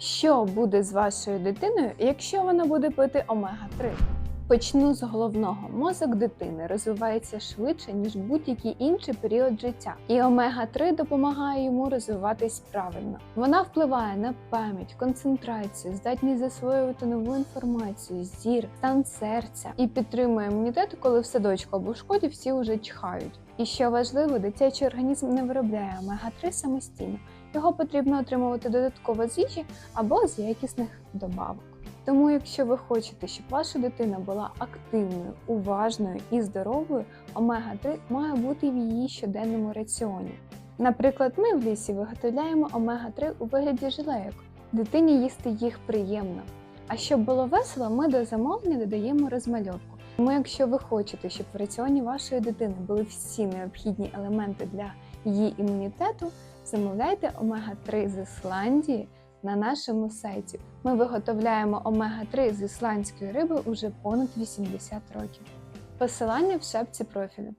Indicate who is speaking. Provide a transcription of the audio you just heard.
Speaker 1: Що буде з вашою дитиною, якщо вона буде пити омега-3? Почну з головного. Мозок дитини розвивається швидше, ніж будь-який інший період життя, і омега-3 допомагає йому розвиватись правильно. Вона впливає на пам'ять, концентрацію, здатність засвоювати нову інформацію, зір, стан серця і підтримує імунітет, коли в садочку або в школі всі вже чхають. І що важливо, дитячий організм не виробляє омега-3 самостійно. Його потрібно отримувати додатково з їжі або з якісних добавок. Тому, якщо ви хочете, щоб ваша дитина була активною, уважною і здоровою, омега-3 має бути в її щоденному раціоні. Наприклад, ми в лісі виготовляємо омега-3 у вигляді жилейок. Дитині їсти їх приємно. А щоб було весело, ми до замовлення додаємо розмальовку. Тому, якщо ви хочете, щоб в раціоні вашої дитини були всі необхідні елементи для її імунітету, замовляйте омега-3 з Ісландії на нашому сайті. Ми виготовляємо омега-3 з ісландської риби уже понад 80 років. Посилання в шапці профілю.